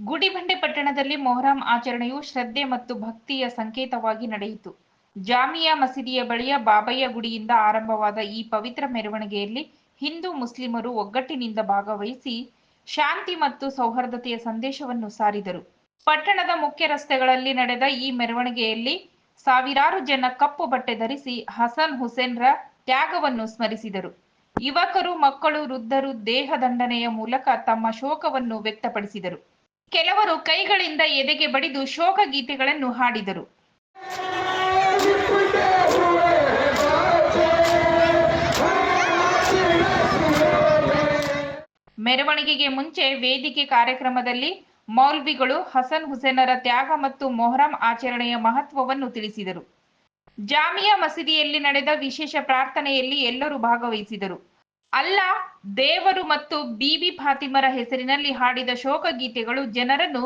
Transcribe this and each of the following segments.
ಗುಡಿಬಂಡೆ ಪಟ್ಟಣದಲ್ಲಿ ಮೊಹರಂ ಆಚರಣೆಯು ಶ್ರದ್ಧೆ ಮತ್ತು ಭಕ್ತಿಯ ಸಂಕೇತವಾಗಿ ನಡೆಯಿತು. ಜಾಮಿಯಾ ಮಸೀದಿಯ ಬಳಿಯ ಬಾಬಯ್ಯ ಗುಡಿಯಿಂದ ಆರಂಭವಾದ ಈ ಪವಿತ್ರ ಮೆರವಣಿಗೆಯಲ್ಲಿ ಹಿಂದೂ ಮುಸ್ಲಿಮರು ಒಗ್ಗಟ್ಟಿನಿಂದ ಭಾಗವಹಿಸಿ ಶಾಂತಿ ಮತ್ತು ಸೌಹಾರ್ದತೆಯ ಸಂದೇಶವನ್ನು ಸಾರಿದರು. ಪಟ್ಟಣದ ಮುಖ್ಯ ರಸ್ತೆಗಳಲ್ಲಿ ನಡೆದ ಈ ಮೆರವಣಿಗೆಯಲ್ಲಿ ಸಾವಿರಾರು ಜನ ಕಪ್ಪು ಬಟ್ಟೆ ಧರಿಸಿ ಹಸನ್ ಹುಸೇನ್ರ ತ್ಯಾಗವನ್ನು ಸ್ಮರಿಸಿದರು. ಯುವಕರು, ಮಕ್ಕಳು, ವೃದ್ಧರು ದೇಹದಂಡನೆಯ ಮೂಲಕ ತಮ್ಮ ಶೋಕವನ್ನು ವ್ಯಕ್ತಪಡಿಸಿದರು. ಕೆಲವರು ಕೈಗಳಿಂದ ಎದೆಗೆ ಬಡಿದು ಶೋಕ ಗೀತೆಗಳನ್ನು ಹಾಡಿದರು. ಮೆರವಣಿಗೆಗೆ ಮುಂಚೆ ವೇದಿಕೆ ಕಾರ್ಯಕ್ರಮದಲ್ಲಿ ಮೌಲ್ವಿಗಳು, ಹಸನ್ ಹುಸೇನರ ತ್ಯಾಗ ಮತ್ತು ಮೊಹರಂ ಆಚರಣೆಯ ಮಹತ್ವವನ್ನು ತಿಳಿಸಿದರು. ಜಾಮಿಯಾ ಮಸೀದಿಯಲ್ಲಿ ನಡೆದ ವಿಶೇಷ ಪ್ರಾರ್ಥನೆಯಲ್ಲಿ ಎಲ್ಲರೂ ಭಾಗವಹಿಸಿದರು. ಅಲ್ಲಾ, ದೇವರು ಮತ್ತು ಬಿಬಿ ಫಾತಿಮರ ಹೆಸರಿನಲ್ಲಿ ಹಾಡಿದ ಶೋಕಗೀತೆಗಳು ಜನರನ್ನು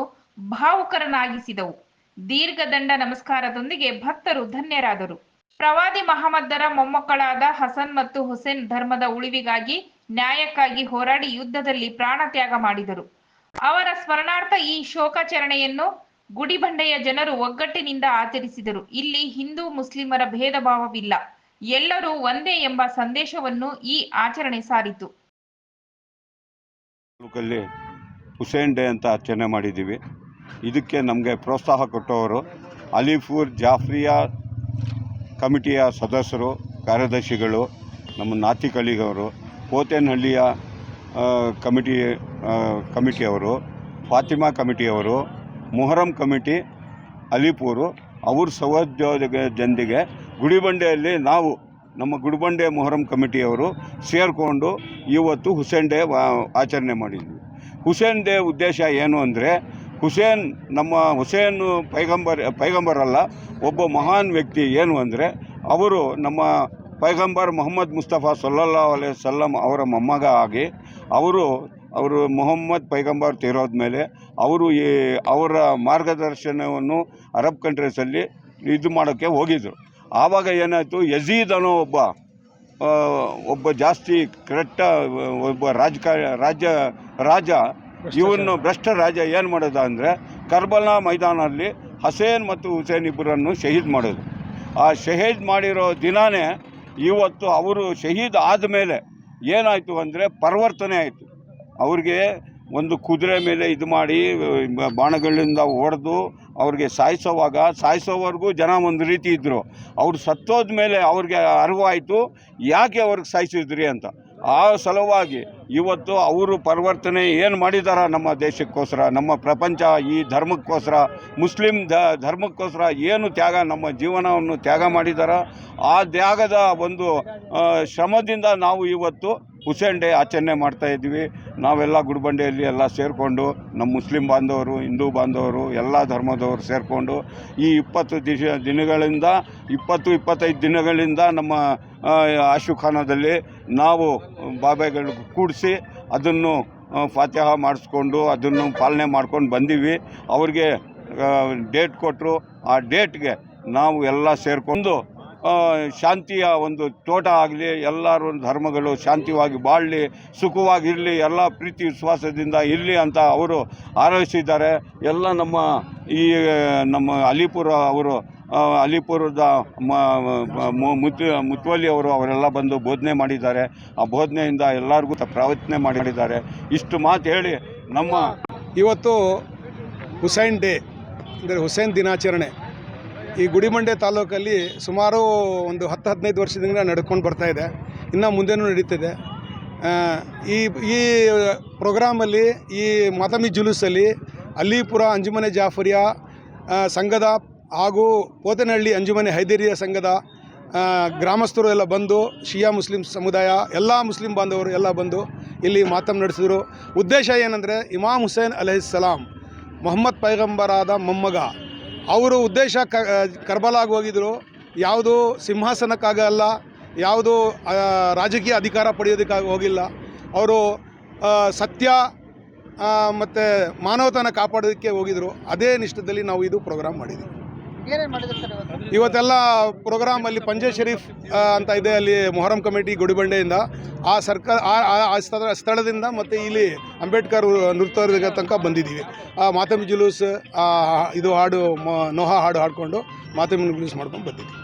ಭಾವುಕರನಾಗಿಸಿದವು. ದೀರ್ಘದಂಡ ನಮಸ್ಕಾರದೊಂದಿಗೆ ಭಕ್ತರು ಧನ್ಯರಾದರು. ಪ್ರವಾದಿ ಮಹಮ್ಮದ್ದರ ಮೊಮ್ಮಕ್ಕಳಾದ ಹಸನ್ ಮತ್ತು ಹುಸೇನ್ ಧರ್ಮದ ಉಳಿವಿಗಾಗಿ ನ್ಯಾಯಕ್ಕಾಗಿ ಹೋರಾಡಿ ಯುದ್ಧದಲ್ಲಿ ಪ್ರಾಣ ತ್ಯಾಗ ಮಾಡಿದರು. ಅವರ ಸ್ಮರಣಾರ್ಥ ಈ ಶೋಕಾಚರಣೆಯನ್ನು ಗುಡಿಬಂಡೆಯ ಜನರು ಒಗ್ಗಟ್ಟಿನಿಂದ ಆಚರಿಸಿದರು. ಇಲ್ಲಿ ಹಿಂದೂ ಮುಸ್ಲಿಮರ ಭೇದ ಭಾವವಿಲ್ಲ ಎಲ್ಲರೂ ಒಂದೇ ಎಂಬ ಸಂದೇಶವನ್ನು ಈ ಆಚರಣೆ ಸಾರಿತು. ಹುಸೇನ್ ಡೇ ಅಂತ ಆಚರಣೆ ಮಾಡಿದ್ದೀವಿ. ಇದಕ್ಕೆ ನಮಗೆ ಪ್ರೋತ್ಸಾಹ ಕೊಟ್ಟವರು ಅಲಿಫೂರ್ ಜಾಫ್ರಿಯಾ ಕಮಿಟಿಯ ಸದಸ್ಯರು, ಕಾರ್ಯದರ್ಶಿಗಳು, ನಮ್ಮ ನಾತಿ ಕಳಿಗವರು ಪೋತೇನಹಳ್ಳಿಯ ಕಮಿಟಿ ಕಮಿಟಿಯವರು, ಫಾತಿಮಾ ಕಮಿಟಿಯವರು, ಮೊಹರಂ ಕಮಿಟಿ, ಅಲಿಪೂರು, ಅವ್ರ ಸಹೋದ್ಯೋಗದೊಂದಿಗೆ ಗುಡಿಬಂಡೆಯಲ್ಲಿ ನಾವು ನಮ್ಮ ಗುಡಿಬಂಡೆ ಮೊಹರಂ ಕಮಿಟಿಯವರು ಸೇರಿಕೊಂಡು ಇವತ್ತು ಹುಸೇನ್ ಡೇ ಆಚರಣೆ ಮಾಡಿದ್ವಿ. ಹುಸೇನ್ ಡೇ ಉದ್ದೇಶ ಏನು ಅಂದರೆ ಹುಸೇನ್ ನಮ್ಮ ಹುಸೇನ್ ಪೈಗಂಬರ್ ಪೈಗಂಬರಲ್ಲ ಒಬ್ಬ ಮಹಾನ್ ವ್ಯಕ್ತಿ ಏನು ಅಂದರೆ ಅವರು ನಮ್ಮ ಪೈಗಂಬರ್ ಮೊಹಮ್ಮದ್ ಮುಸ್ತಫಾ ಸೊಲ್ಲಾ ಅಲೈ ಸಲ್ಲಂ ಅವರ ಮೊಮ್ಮಗ ಆಗಿ ಅವರು ಅವರು ಮೊಹಮ್ಮದ್ ಪೈಗಂಬರ್ ತೀರೋದ ಮೇಲೆ ಅವರು ಈ ಅವರ ಮಾರ್ಗದರ್ಶನವನ್ನು ಅರಬ್ ಕಂಟ್ರೀಸಲ್ಲಿ ಇದು ಮಾಡೋಕ್ಕೆ ಹೋಗಿದ್ದರು ಆವಾಗ ಏನಾಯಿತು? ಯಜೀದ್ ಅನ್ನೋ ಒಬ್ಬ ಒಬ್ಬ ಜಾಸ್ತಿ ಕೆಟ್ಟ ಒಬ್ಬ ರಾಜಕಾರ ರಾಜ್ಯ ರಾಜ ಇವನ್ನು ಭ್ರಷ್ಟ ರಾಜ ಏನು ಮಾಡೋದು ಅಂದರೆ ಕರ್ಬಲಾ ಮೈದಾನದಲ್ಲಿ ಹಸೇನ್ ಮತ್ತು ಹುಸೇನ್ ಇಬ್ಬರನ್ನು ಶಹೀದ್ ಮಾಡೋದು. ಆ ಶಹೀದ್ ಮಾಡಿರೋ ದಿನಾನೇ ಇವತ್ತು ಅವರು ಶಹೀದ್ ಆದಮೇಲೆ ಏನಾಯಿತು ಅಂದರೆ ಪರಿವರ್ತನೆ ಆಯಿತು. ಅವ್ರಿಗೆ ಒಂದು ಕುದುರೆ ಮೇಲೆ ಇದು ಮಾಡಿ ಬಾಣಗಳಿಂದ ಹೊಡೆದು ಅವ್ರಿಗೆ ಸಾಯಿಸೋವಾಗ, ಸಾಯಿಸೋವರೆಗೂ ಜನ ಒಂದು ರೀತಿ ಇದ್ದರು ಅವ್ರು ಸತ್ತೋದ ಮೇಲೆ ಅವ್ರಿಗೆ ಅರಿವಾಯಿತು, ಯಾಕೆ ಅವ್ರಿಗೆ ಸಾಯಿಸಿದ್ರಿ ಅಂತ. ಆ ಸಲುವಾಗಿ ಇವತ್ತು ಅವರು ಪರಿವರ್ತನೆ ಏನು ಮಾಡಿದಾರ ನಮ್ಮ ದೇಶಕ್ಕೋಸ್ಕರ, ನಮ್ಮ ಪ್ರಪಂಚ ಈ ಧರ್ಮಕ್ಕೋಸ್ಕರ, ಮುಸ್ಲಿಂ ಧರ್ಮಕ್ಕೋಸ್ಕರ ಏನು ತ್ಯಾಗ, ನಮ್ಮ ಜೀವನವನ್ನು ತ್ಯಾಗ ಮಾಡಿದಾರ, ಆ ತ್ಯಾಗದ ಒಂದು ಶ್ರಮದಿಂದ ನಾವು ಇವತ್ತು ಹುಸೇನ್ ಡೇ ಆಚರಣೆ ಮಾಡ್ತಾ ಇದ್ವಿ ನಾವೆಲ್ಲ ಗುಡಿಬಂಡೆಯಲ್ಲಿ ಎಲ್ಲ ಸೇರಿಕೊಂಡು ನಮ್ಮ ಮುಸ್ಲಿಂ ಬಾಂಧವರು, ಹಿಂದೂ ಬಾಂಧವರು, ಎಲ್ಲ ಧರ್ಮದವರು ಸೇರಿಕೊಂಡು ಈ ಇಪ್ಪತ್ತು ದಿಶ ದಿನಗಳಿಂದ, ಇಪ್ಪತ್ತು ಇಪ್ಪತ್ತೈದು ದಿನಗಳಿಂದ ನಮ್ಮ ಆಶುಖಾನದಲ್ಲಿ ನಾವು ಬಾಬೆಗಳು ಕೂಡಿಸಿ ಅದನ್ನು ಫಾತ್ಯಹ ಮಾಡಿಸ್ಕೊಂಡು ಅದನ್ನು ಪಾಲನೆ ಮಾಡ್ಕೊಂಡು ಬಂದೀವಿ. ಅವ್ರಿಗೆ ಡೇಟ್ ಕೊಟ್ಟರು. ಆ ಡೇಟ್ಗೆ ನಾವು ಎಲ್ಲ ಸೇರಿಕೊಂಡು ಶಾಂತಿಯ ಒಂದು ತೋಟ ಆಗಲಿ, ಎಲ್ಲರೂ ಧರ್ಮಗಳು ಶಾಂತಿವಾಗಿ ಬಾಳಲಿ, ಸುಖವಾಗಿರಲಿ, ಎಲ್ಲ ಪ್ರೀತಿ ವಿಶ್ವಾಸದಿಂದ ಇರಲಿ ಅಂತ ಅವರು ಹಾರೈಸಿದ್ದಾರೆ ಎಲ್ಲ ನಮ್ಮ ಈ, ನಮ್ಮ ಅಲಿಪುರ ಅವರು ಅಲಿಪುರದ ಮುತ್ವಲ್ಲಿ ಅವರು ಅವರೆಲ್ಲ ಬಂದು ಬೋಧನೆ ಮಾಡಿದ್ದಾರೆ. ಆ ಬೋಧನೆಯಿಂದ ಎಲ್ಲರಿಗೂ ಪ್ರವಚನೆ ಮಾಡಿದ್ದಾರೆ. ಇಷ್ಟು ಮಾತು ಹೇಳಿ ನಮ್ಮ ಇವತ್ತು ಹುಸೈನ್ ಡೇ, ಅಂದರೆ ಹುಸೇನ್ ದಿನಾಚರಣೆ. ಈ ಗುಡಿಮಂಡೆ ತಾಲೂಕಲ್ಲಿ ಸುಮಾರು ಒಂದು ಹತ್ತು ಹದಿನೈದು ವರ್ಷದಿಂದ ನಡ್ಕೊಂಡು ಬರ್ತಾ ಇದೆ. ಇನ್ನು ಮುಂದೆನೂ ನಡೀತಿದೆ. ಈ ಈ ಪ್ರೋಗ್ರಾಮಲ್ಲಿ, ಈ ಮಾತಮಿ ಜುಲೂಸಲ್ಲಿ ಅಲ್ಲಿಪುರ ಅಂಜುಮನೆ ಜಾಫರಿಯಾ ಸಂಘದ ಹಾಗೂ ಪೋತನಹಳ್ಳಿ ಅಂಜುಮನೆ ಹೈದೇರಿಯ ಸಂಘದ ಗ್ರಾಮಸ್ಥರು ಎಲ್ಲ ಬಂದು, ಶಿಯಾ ಮುಸ್ಲಿಂ ಸಮುದಾಯ, ಎಲ್ಲ ಮುಸ್ಲಿಂ ಬಾಂಧವರು ಎಲ್ಲ ಬಂದು ಇಲ್ಲಿ ಮಾತನ್ನು ನಡೆಸಿದರು. ಉದ್ದೇಶ ಏನಂದರೆ, ಇಮಾಮ್ ಹುಸೇನ್ ಅಲಹಿಸ್ಸಲಾಂ, ಮೊಹಮ್ಮದ್ ಪೈಗಂಬರಾದ ಮೊಮ್ಮಗ ಅವರು ಉದ್ದೇಶ ಕ ಕರ್ಬಲಾಗಿ ಹೋಗಿದ್ರು. ಯಾವುದು ಸಿಂಹಾಸನಕ್ಕಾಗಲ್ಲ ಯಾವುದು ರಾಜಕೀಯ ಅಧಿಕಾರ ಪಡೆಯೋದಕ್ಕಾಗಿ ಹೋಗಿಲ್ಲ. ಅವರು ಸತ್ಯ ಮತ್ತು ಮಾನವತನ ಕಾಪಾಡೋದಕ್ಕೆ ಹೋಗಿದ್ರು. ಅದೇ ನಿಷ್ಠದಲ್ಲಿ ನಾವು ಇದು ಪ್ರೋಗ್ರಾಮ್ ಮಾಡಿದ್ವಿ ಏನೇನು ಮಾಡಿದ್ರು ಸರ್ ಇವತ್ತು? ಇವತ್ತೆಲ್ಲ ಪ್ರೋಗ್ರಾಮ್ ಅಲ್ಲಿ ಪಂಜೆ ಶರೀಫ್ ಅಂತ ಇದೆ ಅಲ್ಲಿ ಮೊಹರಂ ಕಮಿಟಿ ಗುಡಿಬಂಡೆಯಿಂದ. ಆ ಸರ್ಕಾರ ಆ- ಆ- ಆ ಸ್ಥಳ ಸ್ಥಳದಿಂದ ಮತ್ತೆ ಇಲ್ಲಿ ಅಂಬೇಡ್ಕರ್ ನೃತ್ಯ ತನಕ ಬಂದಿದ್ದೀವಿ. ಆ ಮಾತಮಿ ಜುಲೂಸ್ ಆ, ಇದು ಹಾಡು ಮ- ನೋಹಾ ಹಾಡು ಹಾಡ್ಕೊಂಡು ಮಾತಮಿ ಜುಲೂಸ್ ಮಾಡ್ಕೊಂಡು ಬಂದಿದ್ದೀವಿ.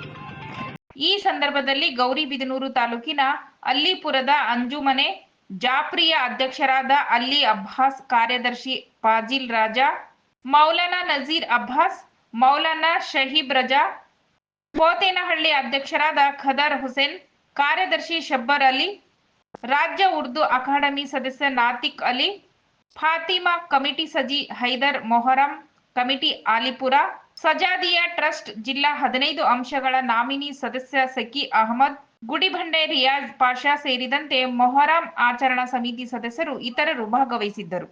ಈ ಸಂದರ್ಭದಲ್ಲಿ ಗೌರಿಬಿದನೂರು ತಾಲೂಕಿನ ಅಲ್ಲಿಪುರದ ಅಂಜುಮನೆ ಜಾಪ್ರಿಯ ಅಧ್ಯಕ್ಷರಾದ ಅಲ್ಲಿ ಅಬ್ಬಾಸ್ ಕಾರ್ಯದರ್ಶಿ ಫಾಜಿಲ್ ರಾಜಾ ಮೌಲಾನಾ ನಜೀರ್ ಅಬ್ಬಾಸ್ ಮೌಲಾನಾ ಶಹೀಬ್ ರಜಾ, ಪೋತೇನಹಳ್ಳಿ ಅಧ್ಯಕ್ಷರಾದ ಖದರ್ ಹುಸೇನ್, ಕಾರ್ಯದರ್ಶಿ ಶಬ್ಬರ್ ಅಲಿ, ರಾಜ್ಯ ಉರ್ದು ಅಕಾಡೆಮಿ ಸದಸ್ಯ Natiq Ali, Fatima committee Saji Haider Muharram, committee Alipura, Sajjadiya trust ಜಿಲ್ಲಾ ಹದಿನೈದು ಅಂಶಗಳ ನಾಮಿನಿ ಸದಸ್ಯ ಸಕಿ ಅಹಮದ್ ಗುಡಿಭಂಡೆ ರಿಯಾಜ್ ಪಾಷಾ ಸೇರಿದಂತೆ ಮೊಹರಂ ಆಚರಣಾ ಸಮಿತಿ ಸದಸ್ಯರು ಇತರರು ಭಾಗವಹಿಸಿದ್ದರು.